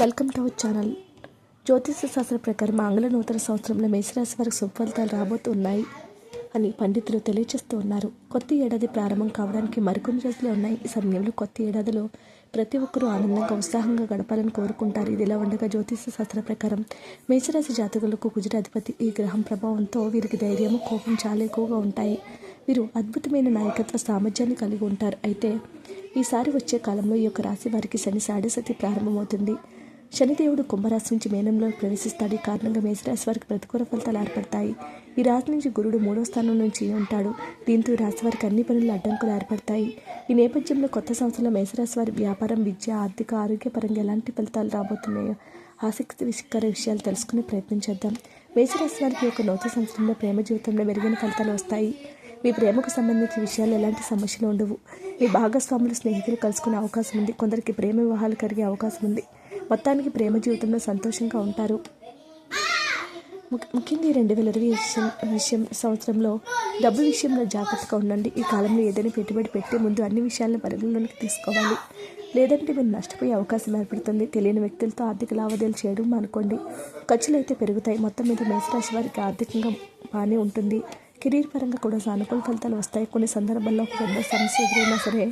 Welcome to our channel. జ్యోతిష శాస్త్ర ప్రకారం ఆంగ్ల నూతన సంవత్సరంలో మేషరాశి వారికి సుఫలితాలు రాబోతున్నాయి అని పండితులు తెలియజేస్తూ ఉన్నారు. కొత్త ఏడాది ప్రారంభం కావడానికి మరికొన్ని రోజులు ఉన్నాయి. ఈ సమయంలో కొత్త ఏడాదిలో ప్రతి ఒక్కరూ ఆనందంగా ఉత్సాహంగా గడపాలని కోరుకుంటారు. ఇది ఇలా ఉండగా జ్యోతిష శాస్త్ర ప్రకారం మేషరాశి జాతకులకు కుజరాధిపతి ఈ గ్రహం ప్రభావంతో వీరికి ధైర్యము కోపం చాలా ఎక్కువగా ఉంటాయి. వీరు అద్భుతమైన నాయకత్వ సామర్థ్యాన్ని కలిగి ఉంటారు. అయితే ఈసారి వచ్చే కాలంలో ఈ యొక్క రాశి వారికి శని సాడసతి ప్రారంభమవుతుంది. శనిదేవుడు కుంభరాశి నుంచి మేనంలో ప్రవేశిస్తాడు ఈ కారణంగా మేషరాశి వారికి ప్రతికూల ఫలితాలు ఏర్పడతాయి. ఈ రాశి నుంచి గురుడు మూడో స్థానం నుంచి ఉంటాడు. దీంతో ఈ రాశి వారికి అన్ని పనులు అడ్డంకులు ఏర్పడతాయి. ఈ నేపథ్యంలో కొత్త సంవత్సరంలో మేషరాశి వారి వ్యాపారం విద్య ఆర్థిక ఆరోగ్యపరంగా ఎలాంటి ఫలితాలు రాబోతున్నాయో ఆసక్తికర విషయాలు తెలుసుకునే ప్రయత్నం చేద్దాం. మేషరాశి వారికి యొక్క నూతన సంవత్సరంలో ప్రేమ జీవితంలో మెరుగైన ఫలితాలు వస్తాయి. మీ ప్రేమకు సంబంధించిన విషయాలు ఎలాంటి సమస్యలు ఉండవు. మీ భాగస్వాములు స్నేహితులు కలుసుకునే అవకాశం ఉంది. కొందరికి ప్రేమ వివాహాలు కలిగే అవకాశం ఉంది. మొత్తానికి ప్రేమ జీవితంలో సంతోషంగా ఉంటారు. ముఖ్యంగా ఈ రెండు వేల ఇరవై విషయం విషయం సంవత్సరంలో డబ్బు విషయంలో జాగ్రత్తగా ఉండండి. ఈ కాలంలో ఏదైనా పెట్టుబడి పెట్టే ముందు అన్ని విషయాలను పరిగణలోకి తీసుకోవాలి. లేదంటే మీరు నష్టపోయే అవకాశం ఏర్పడుతుంది. తెలియని వ్యక్తులతో ఆర్థిక లావాదేవీలు చేయడం అనుకోండి ఖర్చులు అయితే పెరుగుతాయి. మొత్తం మీద మేషరాశి వారికి ఆర్థికంగా బాగానే ఉంటుంది. కెరీర్ పరంగా కూడా సానుకూల ఫలితాలు వస్తాయి. కొన్ని సందర్భాల్లో ఒక పెద్ద సమస్య ఎదురైనా సరే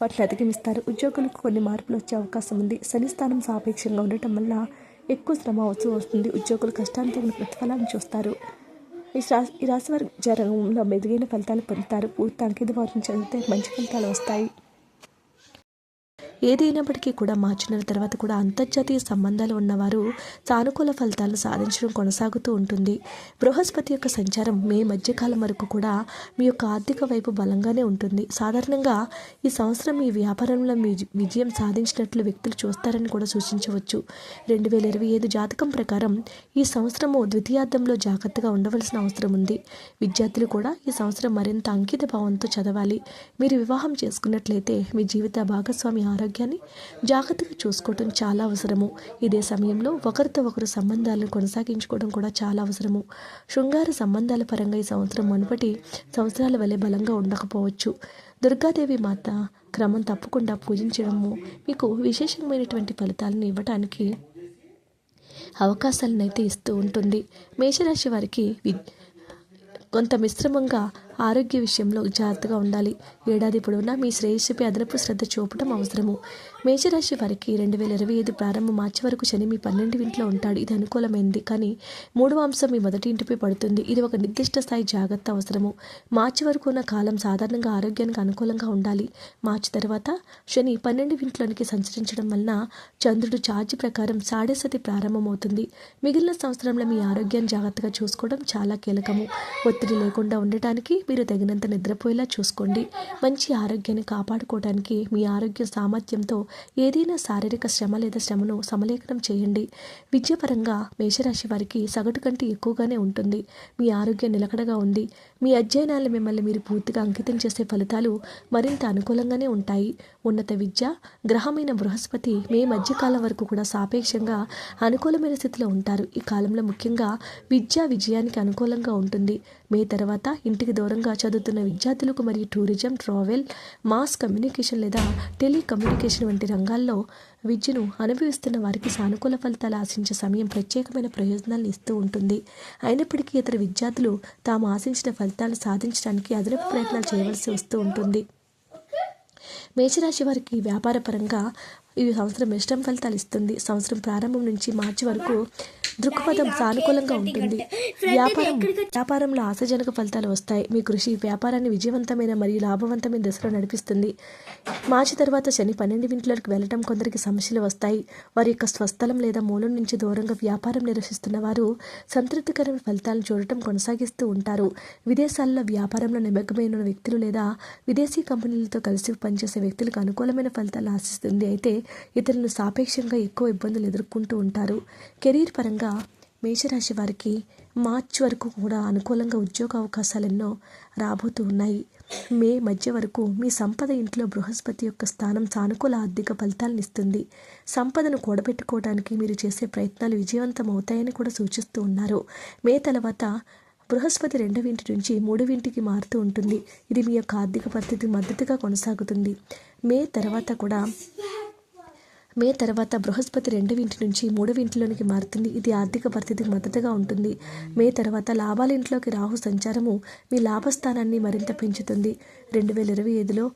వాటిని అధిగమిస్తారు. ఉద్యోగులకు కొన్ని మార్పులు వచ్చే అవకాశం ఉంది. శని స్థానం సాపేక్షంగా ఉండటం వల్ల ఎక్కువ శ్రమ అవసరం వస్తుంది. ఉద్యోగులు కష్టానికి తగిన ప్రతిఫలాన్ని చూస్తారు. ఈ రాశి ఈ రాశి వారి జరంలో మెరుగైన ఫలితాలు పొందుతారు. పూర్తి అంకిత వారిని చదివితే మంచి ఫలితాలు వస్తాయి. ఏదైనప్పటికీ కూడా మార్చిన తర్వాత కూడా అంతర్జాతీయ సంబంధాలు ఉన్నవారు సానుకూల ఫలితాలను సాధించడం కొనసాగుతూ ఉంటుంది. బృహస్పతి యొక్క సంచారం మే మధ్యకాలం వరకు కూడా మీ యొక్క ఆర్థిక వైపు బలంగానే ఉంటుంది. సాధారణంగా ఈ సంవత్సరం మీ వ్యాపారంలో మీ విజయం సాధించినట్లు వ్యక్తులు చూస్తారని కూడా సూచించవచ్చు. రెండు వేల ఇరవై ఐదు జాతకం ప్రకారం ఈ సంవత్సరము ద్వితీయార్థంలో జాగ్రత్తగా ఉండవలసిన అవసరం ఉంది. విద్యార్థులు కూడా ఈ సంవత్సరం మరింత అంకిత భావంతో చదవాలి. మీరు వివాహం చేసుకున్నట్లయితే మీ జీవిత భాగస్వామి ఆరోగ్యాన్ని జాగ్రత్తగా చూసుకోవడం చాలా అవసరము. ఇదే సమయంలో ఒకరితో ఒకరు సంబంధాలను కొనసాగించుకోవడం కూడా చాలా అవసరము. శృంగార సంబంధాల పరంగా ఈ సంవత్సరం మునుపటి సంవత్సరాల వలె బలంగా ఉండకపోవచ్చు. దుర్గాదేవి మాత క్రమం తప్పకుండా పూజించడము మీకు విశేషమైనటువంటి ఫలితాలను ఇవ్వటానికి అవకాశాలను అయితే ఇస్తూ ఉంటుంది. మేషరాశి వారికి వి కొంత మిశ్రమంగా ఆరోగ్య విషయంలో జాగ్రత్తగా ఉండాలి. ఏడాది పొడవునా మీ శ్రేయస్సుపై అదనపు శ్రద్ధ చూపడం అవసరము. మేషరాశి వారికి రెండు వేల ఇరవై ఐదు ప్రారంభం మార్చి వరకు శని మీ పన్నెండు ఇంట్లో ఉంటాడు. ఇది అనుకూలమైంది. కానీ మూడవ అంశం మీ మొదటి ఇంటిపై పడుతుంది. ఇది ఒక నిర్దిష్ట స్థాయి జాగ్రత్త అవసరము. మార్చి వరకు ఉన్న కాలం సాధారణంగా ఆరోగ్యానికి అనుకూలంగా ఉండాలి. మార్చి తర్వాత శని పన్నెండు ఇంట్లోనికి సంచరించడం వలన చంద్రుడు ఛార్జ్ ప్రకారం సాడేసతి ప్రారంభమవుతుంది. మిగిలిన సంవత్సరంలో మీ ఆరోగ్యాన్ని జాగ్రత్తగా చూసుకోవడం చాలా కీలకము. ఒత్తిడి లేకుండా ఉండటానికి మీరు తగినంత నిద్రపోయేలా చూసుకోండి. మంచి ఆరోగ్యాన్ని కాపాడుకోవడానికి మీ ఆరోగ్య సామర్థ్యంతో ఏదైనా శారీరక శ్రమ లేదా శ్రమను సమలేఖనం చేయండి. విద్యాపరంగా మేషరాశి వారికి సగటు కంటే ఎక్కువగానే ఉంటుంది. మీ ఆరోగ్యం నిలకడగా ఉంది. మీ అధ్యయనాలు మిమ్మల్ని మీరు పూర్తిగా అంకితం చేసే ఫలితాలు మరింత అనుకూలంగానే ఉంటాయి. ఉన్నత విద్య గ్రహమైన బృహస్పతి మే మధ్యకాలం వరకు కూడా సాపేక్షంగా అనుకూలమైన స్థితిలో ఉంటారు. ఈ కాలంలో ముఖ్యంగా విద్యా విజయానికి అనుకూలంగా ఉంటుంది. మే తర్వాత ఇంటికి దూరంగా చదువుతున్న విద్యార్థులకు మరియు టూరిజం ట్రావెల్ మాస్ కమ్యూనికేషన్ లేదా టెలికమ్యూనికేషన్ వంటి రంగాల్లో విద్యను అనుభవిస్తున్న వారికి సానుకూల ఫలితాలు ఆశించే సమయం ప్రత్యేకమైన ప్రయోజనాలను ఇస్తూ ఉంటుంది. అయినప్పటికీ ఇతర విద్యార్థులు తాము ఆశించిన ఫలితాలు సాధించడానికి అదనపు ప్రయత్నాలు చేయవలసి వస్తూ ఉంటుంది. మేషరాశి వారికి వ్యాపారపరంగా ఈ సంవత్సరం ఇష్టం ఫలితాలు ఇస్తుంది. సంవత్సరం ప్రారంభం నుంచి మార్చి వరకు దృక్పథం సానుకూలంగా ఉంటుంది. వ్యాపారం వ్యాపారంలో ఆశాజనక ఫలితాలు వస్తాయి. మీ కృషి వ్యాపారాన్ని విజయవంతమైన మరియు లాభవంతమైన దశలో నడిపిస్తుంది. మార్చి తర్వాత శని పన్నెండు ఇంట్లోకి వెళ్ళటం కొందరికి సమస్యలు వస్తాయి. వారి యొక్క స్వస్థలం లేదా మూలం నుంచి దూరంగా వ్యాపారం నిర్వహిస్తున్న వారు సంతృప్తికరమైన ఫలితాలను చూడటం కొనసాగిస్తూ ఉంటారు. విదేశాల్లో వ్యాపారంలో నిమగ్నమైన వ్యక్తులు లేదా విదేశీ కంపెనీలతో కలిసి పనిచేసే వ్యక్తులకు అనుకూలమైన ఫలితాలు ఆశిస్తుంది. అయితే ఇతరులను సాపేక్షంగా ఎక్కువ ఇబ్బందులు ఎదుర్కొంటూ ఉంటారు. కెరీర్ పరంగా మేషరాశి వారికి మార్చ్ వరకు కూడా అనుకూలంగా ఉద్యోగ అవకాశాలు ఎన్నో రాబోతూ ఉన్నాయి. మే మధ్య వరకు మీ సంపద ఇంట్లో బృహస్పతి యొక్క స్థానం సానుకూల ఆర్థిక ఫలితాలను ఇస్తుంది. సంపదను కూడబెట్టుకోవడానికి మీరు చేసే ప్రయత్నాలు విజయవంతం అవుతాయని కూడా సూచిస్తూ ఉన్నారు. మే తర్వాత బృహస్పతి రెండవ ఇంటి నుంచి మూడవ ఇంటికి మారుతూ ఉంటుంది. ఇది మీ యొక్క ఆర్థిక పరిస్థితి మద్దతుగా కొనసాగుతుంది. మే తర్వాత కూడా మే తర్వాత బృహస్పతి రెండవ ఇంటి నుంచి మూడవ ఇంటిలోనికి మారుతుంది. ఇది ఆర్థిక పరిస్థితికి మద్దతుగా ఉంటుంది. మే తర్వాత లాభాల ఇంట్లోకి రాహు సంచారము మీ లాభస్థానాన్ని మరింత పెంచుతుంది. రెండు వేల ఇరవై ఐదులో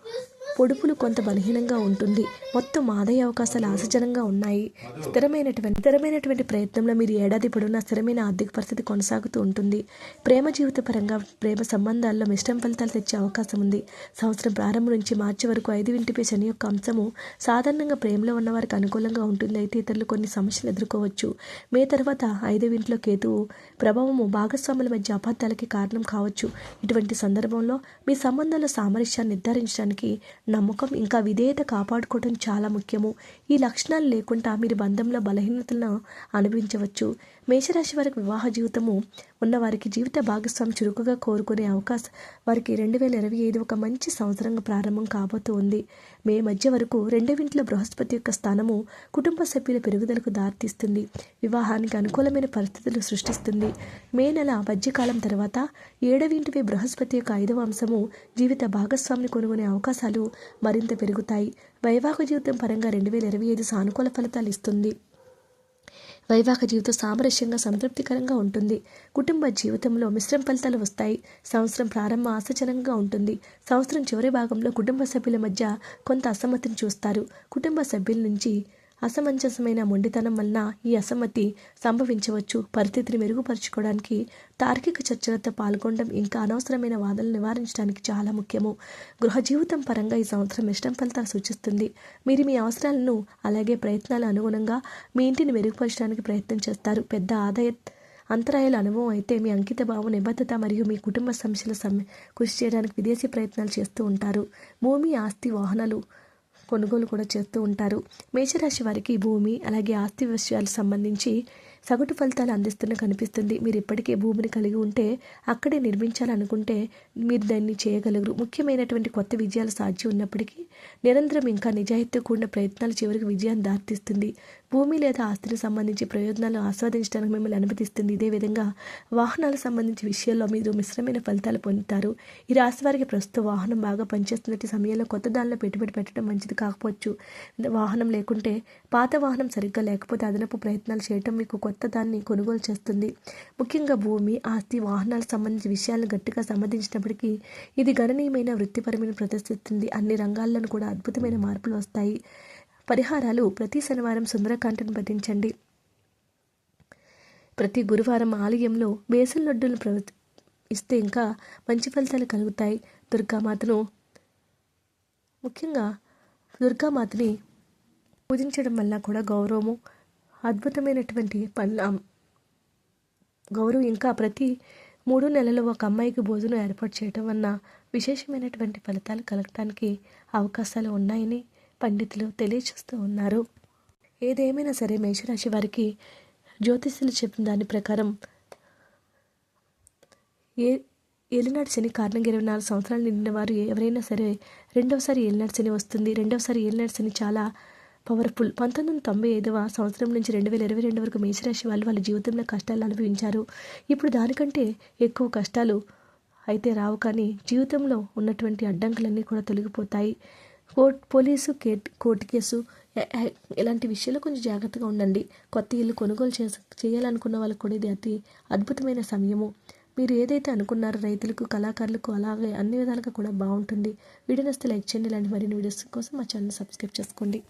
పొడుపులు కొంత బలహీనంగా ఉంటుంది. మొత్తం ఆదాయ అవకాశాలు ఆశాజనంగా ఉన్నాయి. స్థిరమైనటువంటి స్థిరమైనటువంటి ప్రయత్నంలో మీరు ఏడాది పొడవునా స్థిరమైన ఆర్థిక పరిస్థితి కొనసాగుతూ ఉంటుంది. ప్రేమ జీవిత పరంగా ప్రేమ సంబంధాల్లో మిశ్రమ ఫలితాలు తెచ్చే అవకాశం ఉంది. సంవత్సరం ప్రారంభం నుంచి మార్చి వరకు ఐదు ఇంటిపై శని యొక్క అంశము సాధారణంగా ప్రేమలో ఉన్న వారికి అనుకూలంగా ఉంటుంది. అయితే ఇతరులు కొన్ని సమస్యలు ఎదుర్కోవచ్చు. మే తర్వాత ఐదవ ఇంట్లో కేతువు ప్రభావము భాగస్వాముల మధ్య అబద్ధాలకి కారణం కావచ్చు. ఇటువంటి సందర్భంలో మీ సంబంధాల సామరస్యాన్ని నిర్ధారించడానికి నమ్మకం ఇంకా విధేయత కాపాడుకోవడం చాలా ముఖ్యము. ఈ లక్షణాలు లేకుండా మీరు బంధంలో బలహీనతలను అనిపించవచ్చు మేషరాశి వారికి వివాహ జీవితము ఉన్నవారికి జీవిత భాగస్వామి చురుకుగా కోరుకునే అవకాశం వారికి రెండు వేల ఇరవై ఐదు ఒక మంచి సంవత్సరంగా ప్రారంభం కాబోతూ ఉంది మే మధ్య వరకు రెండవింట్లో బృహస్పతి యొక్క స్థానము కుటుంబ సభ్యుల పెరుగుదలకు దారితీస్తుంది. వివాహానికి అనుకూలమైన పరిస్థితులు సృష్టిస్తుంది. మే నెల మధ్యకాలం తర్వాత ఏడవింటివి బృహస్పతి యొక్క ఐదవ అంశము జీవిత భాగస్వామిని కొనుగొనే అవకాశాలు మరింత పెరుగుతాయి. వైవాహిక జీవితం పరంగా రెండు వేల ఇరవై ఐదు సానుకూల ఫలితాలు ఇస్తుంది. వైవాహ జీవితం సామరస్యంగా సంతృప్తికరంగా ఉంటుంది. కుటుంబ జీవితంలో మిశ్రమ ఫలితాలు వస్తాయి. సంవత్సరం ప్రారంభం ఆశాజనంగా ఉంటుంది. సంవత్సరం చివరి భాగంలో కుటుంబ సభ్యుల మధ్య కొంత అసమ్మతిని చూస్తారు. కుటుంబ సభ్యుల నుంచి అసమంజసమైన మొండితనం వలన ఈ అసమ్మతి సంభవించవచ్చు. పరిస్థితిని మెరుగుపరుచుకోవడానికి తార్కిక చర్చలతో పాల్గొనడం ఇంకా అనవసరమైన వాదనలు నివారించడానికి చాలా ముఖ్యము. గృహ జీవితం పరంగా ఈ సంవత్సరం ఇష్టం ఫలితాలు సూచిస్తుంది. మీరు మీ అవసరాలను అలాగే ప్రయత్నాల అనుగుణంగా మీ ఇంటిని మెరుగుపరచడానికి ప్రయత్నం చేస్తారు. పెద్ద ఆదాయ అంతరాయాల అనుభవం అయితే మీ అంకిత భావం నిబద్ధత మరియు మీ కుటుంబ సమస్యల సమ్మె కృషి చేయడానికి విదేశీ ప్రయత్నాలు చేస్తూ ఉంటారు. భూమి ఆస్తి వాహనాలు కొనుగోలు కూడా చేస్తూ ఉంటారు. మేషరాశి వారికి భూమి అలాగే ఆస్తి విషయాలకు సంబంధించి సగటు ఫలితాలు అందిస్తున్న కనిపిస్తుంది. మీరు ఇప్పటికే భూమిని కలిగి ఉంటే అక్కడే నిర్మించాలనుకుంటే మీరు దాన్ని చేయగలరు. ముఖ్యమైనటువంటి కొత్త విజయాలు సాధ్యం ఉన్నప్పటికీ నిరంతరం ఇంకా నిజాయితీ కూడిన ప్రయత్నాలు చివరికి విజయాన్ని దారితీస్తుంది. భూమి లేదా ఆస్తికి సంబంధించి ప్రయోజనాలు ఆస్వాదించడానికి మిమ్మల్ని అనుమతిస్తుంది. ఇదే విధంగా వాహనాలకు సంబంధించి విషయాల్లో మీరు మిశ్రమైన ఫలితాలు పొందుతారు. ఈ రాశి వారికి ప్రస్తుత వాహనం బాగా పనిచేస్తున్నట్టు సమయంలో కొత్త దానిలో పెట్టుబడి పెట్టడం మంచిది కాకపోవచ్చు. వాహనం లేకుంటే పాత వాహనం సరిగ్గా లేకపోతే అదనపు ప్రయత్నాలు చేయటం మీకు కొత్త దాన్ని కొనుగోలు చేస్తుంది. ముఖ్యంగా భూమి ఆస్తి వాహనాలకు సంబంధించిన విషయాలను గట్టిగా సంబంధించినప్పటికీ ఇది గణనీయమైన వృత్తిపరమైన ప్రదర్శిస్తుంది. అన్ని రంగాల్లోనూ కూడా అద్భుతమైన మార్పులు వస్తాయి. పరిహారాలు ప్రతి శనివారం సుందరకాంటను పఠించండి ప్రతి గురువారం ఆలయంలో బేసన్ లడ్డూలు ప్ర ఇస్తే ఇంకా మంచి ఫలితాలు కలుగుతాయి. దుర్గామాతను ముఖ్యంగా దుర్గామాతని పూజించడం వల్ల కూడా గౌరవము అద్భుతమైనటువంటి పనుల గౌరవం ఇంకా ప్రతి మూడు నెలలు ఒక అమ్మాయికి భోజనం ఏర్పాటు చేయడం వలన విశేషమైనటువంటి ఫలితాలు కలగటానికి అవకాశాలు ఉన్నాయని పండితులు తెలియచేస్తూ ఉన్నారు. ఏదేమైనా సరే మేషరాశి వారికి జ్యోతిష్యులు చెప్పిన దాని ప్రకారం ఏ ఏలినాడు శని కారణంగా ఇరవై నాలుగు సంవత్సరాలు నిండిన వారు ఎవరైనా సరే రెండవసారి ఏలినాడు శని వస్తుంది. రెండవసారి ఏలినాడు శని చాలా పవర్ఫుల్ పంతొమ్మిది వందల తొంభై ఐదవ సంవత్సరం నుంచి రెండు వేల ఇరవై రెండు వరకు మేషరాశి వాళ్ళు వాళ్ళ జీవితంలో కష్టాలు అనుభవించారు. ఇప్పుడు దానికంటే ఎక్కువ కష్టాలు అయితే రావు కానీ జీవితంలో ఉన్నటువంటి అడ్డంకులన్నీ కూడా తొలగిపోతాయి. కోర్ట్ పోలీసు కేట్ కోర్టు కేసు ఇలాంటి విషయాలు కొంచెం జాగ్రత్తగా ఉండండి. కొత్త ఇల్లు కొనుగోలు చేస చేయాలనుకున్న వాళ్ళకు కూడా ఇది అతి అద్భుతమైన సమయము. మీరు ఏదైతే అనుకున్నారో రైతులకు కళాకారులకు అలాగే అన్ని విధాలుగా కూడా బాగుంటుంది. వీడియో నస్తే లైక్ చేయండి. ఇలాంటి మరిన్ని వీడియోస్ కోసం మా ఛానల్ సబ్స్క్రైబ్ చేసుకోండి.